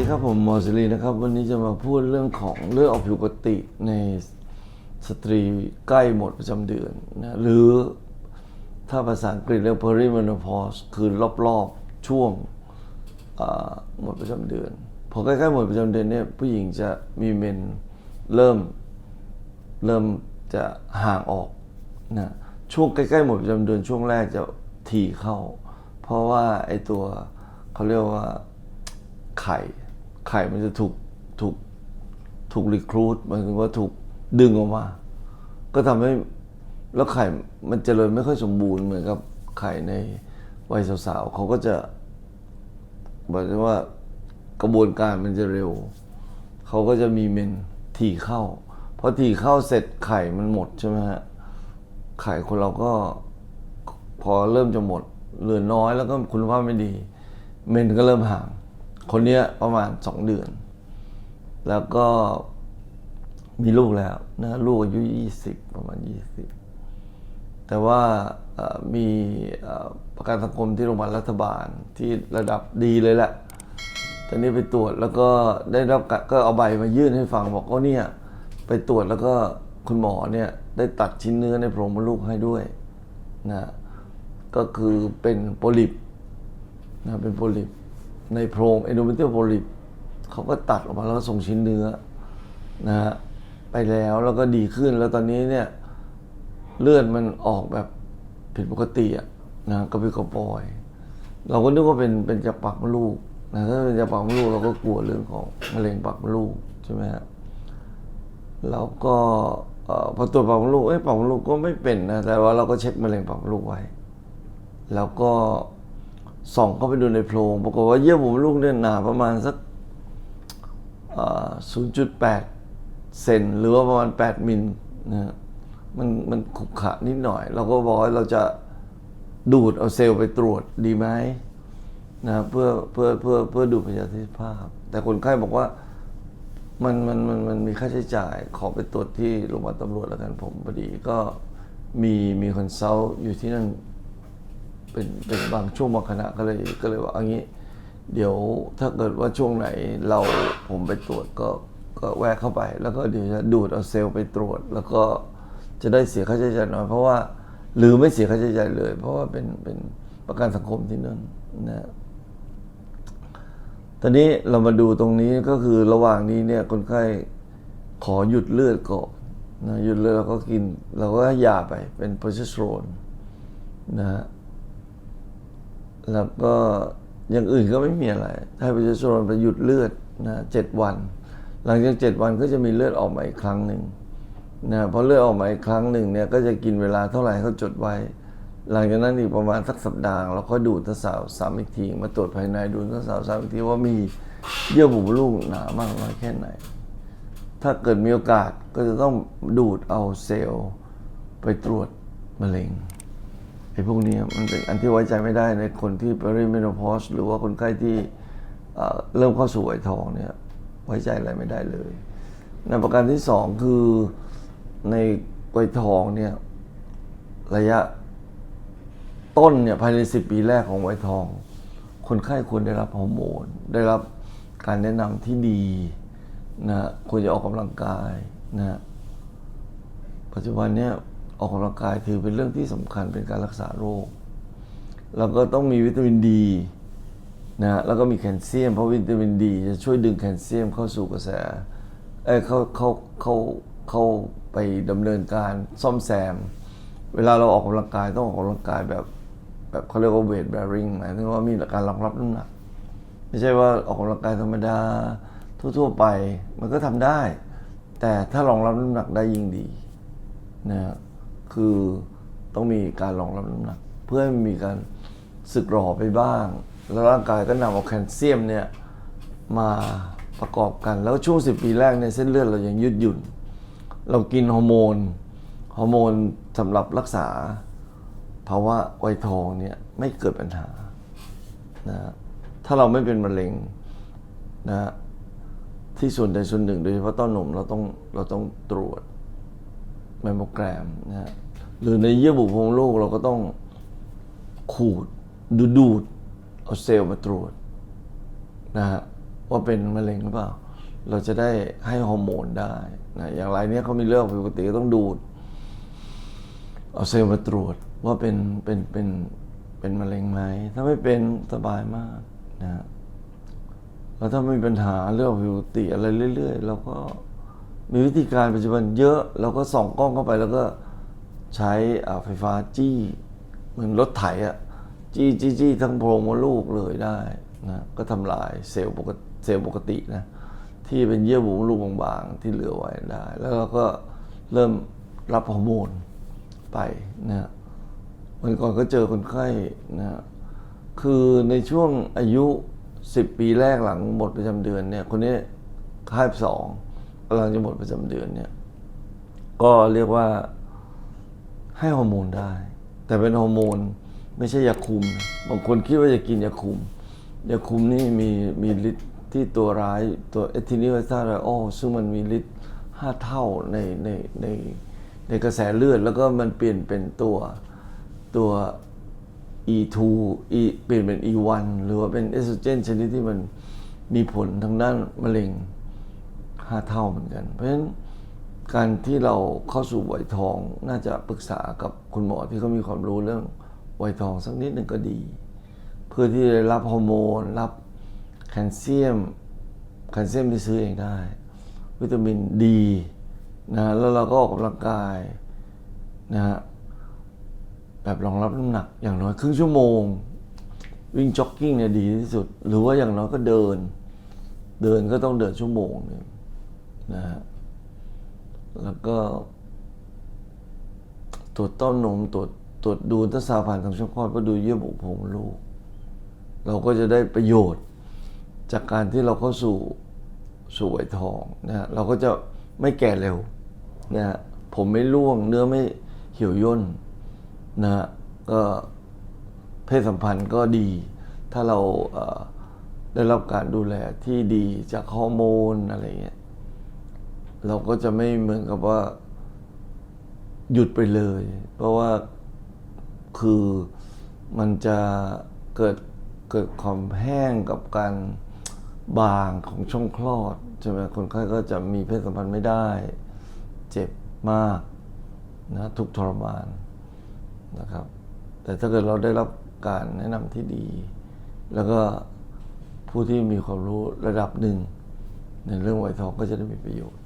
ดีครับผมหมอสิรินะครับ วันนี้จะมาพูดเรื่องของเลือดออกผิวปกติในสตรีใกล้หมดประจำเดือนนะหรือถ้าภาษาอังกฤษเรียก perimenopause คือรอบๆช่วงหมดประจำเดือน พอใกล้ๆหมดประจำเดือนเนี่ยผู้หญิงจะมีเมนเริ่มเริ่มจะห่างออกนะช่วงใกล้ๆหมดประจำเดือนช่วงแรกจะถี่เข้า เพราะว่าไอตัวเขาเรียกว่าไข่ ไข่มันจะถูกถูกถูกรีครูดหมายถึงว่าถูกดึงออกมา ก็ทำให้แล้วไข่มันเจริญไม่ค่อยสมบูรณ์เหมือนกับไข่ในวัยสาวๆเขาก็จะบอกว่ากระบวนการมันจะเร็ว เขาก็จะมีเมนถี่เข้าพอถี่เข้าเสร็จไข่มันหมดใช่ไหมฮะไข่คนเราก็พอเริ่มจะหมดเหลือน้อยแล้วก็คุณภาพไม่ดี เมนก็เริ่มห่าง คนเนี้ยประมาณสองเดือน แล้วก็มีลูกแล้วนะลูกอายุยี่สิบประมาณยี่สิบแต่ว่ามีอ่อประกันสังคมที่โรงพยาบาลรัฐบาลที่ระดับดีเลยแหละตอนนี้ไปตรวจแล้วก็ได้รับก็เอาใบมายื่นให้ฟังบอกว่าเนี่ยไปตรวจแล้วก็คุณหมอเนี่ยได้ตัดชิ้นเนื้อในโพรงมดลูกให้ด้วยนะก็คือเป็นโพลิปนะเป็นโพลิป ในโพรงเอโดเมเทรียลโพลิปเขาก็ตัดออกมาแล้วก็ส่งชิ้นเนื้อนะฮะไปแล้วแล้วก็ดีขึ้นแล้วตอนนี้เนี่ยเลือดมันออกแบบผิดปกติอะนะกระปิกระปอย เราก็นึกว่าเป็นเป็นจากปากมดลูกนะถ้าเป็นจากปากมดลูกเราก็กลัวเรื่องของมะเร็งปากมดลูกใช่ไหมฮะแล้วก็พอตรวจปากมดลูกเอ้ยปากมดลูกก็ไม่เป็นนะแต่ว่าเราก็เช็คมะเร็งปากมดลูกไว้ แล้วก็ ส่องเข้าไปดูในโพรงปรากฏว่าเยื่อบุมลูกเนี่ยหนาประมาณสัก0.8 เซนหรือว่าประมาณ 8 มิลนะมันมันขรุขะนิดหน่อย เราก็บอกว่าเราจะดูดเอาเซลล์ไปตรวจดีไหมนะเพื่อเพื่อเพื่อเพื่อดูประสิทธิภาพ แต่คนไข้บอกว่ามันมันมันมันมีค่าใช้จ่ายขอไปตรวจที่โรงพยาบาลตำรวจแล้วกันผมพอดีก็มีมีคอนซัลท์อยู่ที่นั่น เป็นเป็นบางช่วงบางขณะก็เลยก็เลยว่าเอางี้ เดี๋ยวถ้าเกิดว่าช่วงไหนเราผมไปตรวจก็ก็แวะเข้าไป แล้วก็เดี๋ยวจะดูดเอาเซลล์ไปตรวจ แล้วก็จะได้เสียค่าใช้จ่ายน้อยเพราะว่าหรือไม่เสียค่าใช้จ่ายเลย เพราะว่าเป็นเป็นประกันสังคมที่นั่นนะตอนนี้เรามาดูตรงนี้ก็คือระหว่างนี้เนี่ยคนไข้ขอหยุดเลือดก่อนนะหยุดเลือดเราก็กิน เราก็ให้ยาไปเป็นโพรเจสเตอโรนนะฮะ แล้วก็อย่างอื่นก็ไม่มีอะไรถ้าโปรเจสเตอโรนไปหยุดเลือดนะเจ็ดวัน หลังจากเจ็ดวันก็จะมีเลือดออกมาอีกครั้งหนึ่งนะพอเลือดออกมาอีกครั้งหนึ่งเนี่ยก็จะกินเวลาเท่าไหร่เขาจดไว้ หลังจากนั้นอีกประมาณสักสัปดาห์เราก็ดูดทดสาวซ้ำอีกทีมาตรวจภายในดูทดสาวซ้ำอีกทีว่ามีเยื่อบุลูกหนามากน้อยแค่ไหน ถ้าเกิดมีโอกาสก็จะต้องดูดเอาเซลล์ไปตรวจมะเร็ง ไอ้พวกนี้มันเป็นอันที่ไว้ใจไม่ได้ในคนที่ perimenopause หรือว่าคนไข้ที่เริ่มเข้าสู่วัยทองเนี่ยไว้ใจอะไรไม่ได้เลยในประการที่สองคือในวัยทองเนี่ยระยะต้นเนี่ยภายในสิปีแรกของวัยทอง คนไข้ควรได้รับฮอร์โมน ได้รับการแนะนำที่ดีนะฮะควรจะออกกำลังกายนะฮะปัจจุบันเนี่ย ออกกำลังกายถือเป็นเรื่องที่สำคัญเป็นการรักษาโรค แล้วก็ต้องมีวิตามินดีนะฮะแล้วก็มีแคลเซียม เพราะวิตามินดีจะช่วยดึงแคลเซียมเข้าสู่กระแสเอ้เข้าเข้าเข้าเข้าไปดำเนินการซ่อมแซม เวลาเราออกกำลังกายต้องออกกำลังกายแบบแบบเขาเรียกว่าเวทแบริ่งหมายถึงว่ามีการรองรับน้ำหนัก ไม่ใช่ว่าออกกำลังกายธรรมดาทั่ว ๆ ไปมันก็ทำได้ แต่ถ้ารองรับน้ำหนักได้ยิ่งดีนะฮะ คือต้องมีการรองรับน้ำหนัก เพื่อให้มีการสึกหรอไปบ้าง แล้วร่างกายก็นำเอาแคลเซียมเนี่ยมาประกอบกัน แล้วช่วงสิปีแรกเนี่ยเส้นเลือดเรายังยืดหยุ่น เรากินฮอร์โมนฮอร์โมนสำหรับรักษาภาวะวัยทองเนี่ยไม่เกิดปัญหานะถ้าเราไม่เป็นมะเร็งนะฮะที่ส่วนใดส่วนหนึ่งโดยเฉพาะต้อนนมเราต้องเราต้องตรวจ แมมโมแกรมนะฮะหรือในเยื่อบุโพรงลูกเราก็ต้องขูดดูดูดเอาเซลล์มาตรวจนะฮะว่าเป็นมะเร็งหรือเปล่า เราจะได้ให้ฮอร์โมนได้นะอย่างไรเนี้ยเขามีเรื่องผิดปกติก็ต้องดูดเอาเซลล์มาตรวจว่าเป็นเป็นเป็นเป็นมะเร็งไหมถ้าไม่เป็นสบายมากนะแล้วถ้าไม่มีปัญหาเรื่องผิวปกติอะไรเรื่อย ๆ เราก็ มีวิธีการปัจจุบันเยอะเราก็ส่องกล้องเข้าไปแล้วก็ใช้ไฟฟ้าจี้เหมือนรถไถอะจี้จี้จี้ทั้งโพรงมดลูกเลยได้นะก็ทำลายเซลล์ปกติเซลล์ปกตินะที่เป็นเยื่อบุมดลูกบางๆ ที่เหลือไว้ได้ แล้วเราก็เริ่มรับฮอร์โมนไปนะวันก่อนก็เจอคนไข้นะฮะคือในช่วงอายุ 10 ปีแรกหลังหมดประจำเดือนเนี่ยคนนี้ค่ายสอง กำลังจะหมดประจำเดือนเนี่ย ก็เรียกว่าให้ฮอร์โมนได้ แต่เป็นฮอร์โมนไม่ใช่ยาคุม บางคนคิดว่าจะกินยาคุม ยาคุมนี่มีมีฤทธิ์ที่ตัวร้ายตัวเอทินิลไวซาไรโอซึ่งมันมีฤทธิ์ห้าเท่าในในในในกระแสเลือด แล้วก็มันเปลี่ยนเป็นตัวตัว E2 E เปลี่ยนเป็น E1 หรือว่าเป็นเอสโตรเจนชนิดที่มันมีผลทางด้านมะเร็ง ห้าเท่าเหมือนกัน เพราะฉะนั้นการที่เราเข้าสู่วัยทองน่าจะปรึกษากับคุณหมอที่เขามีความรู้เรื่องวัยทองสักนิดหนึ่งก็ดี เพื่อที่จะรับฮอร์โมน รับแคลเซียมแคลเซียมที่ซื้อเองได้ วิตามินดีนะแล้วเราก็ออกกำลังกายนะฮะแบบรองรับน้ำหนักอย่างน้อยครึ่งชั่วโมง วิ่งจ็อกกิ้งเนี่ยดีที่สุด หรือว่าอย่างน้อยก็เดิน เดินก็ต้องเดินชั่วโมงหนึง นะฮะแล้วก็ ตรวจเต้านมตรวจตรวจดูทัศาผ่านทางช่องคลอดก็ดูเยื่อบุโพรงลูก เราก็จะได้ประโยชน์ จากการที่เราเข้าสู่สู่วัยทองนะฮะเราก็จะไม่แก่เร็วนะฮะผมไม่ร่วงเนื้อไม่เหี่ยวย่นนะฮะก็เพศสัมพันธ์ก็ดี ถ้าเราได้รับการดูแลที่ดีจากฮอร์โมนอะไรเงี้ย เราก็จะไม่เหมือนกับว่า หยุดไปเลย เพราะว่าคือมันจะเกิดเกิดความแห้งกับการบางของช่องคลอดใช่ไหมคนไข้ก็จะมีเพศสัมพันธ์ไม่ได้ เจ็บมากนะทุกทรมานนะครับ แต่ถ้าเกิดเราได้รับการแนะนำที่ดี แล้วก็ผู้ที่มีความรู้ระดับหนึ่ง ในเรื่องไวทองก็จะได้มีประโยชน์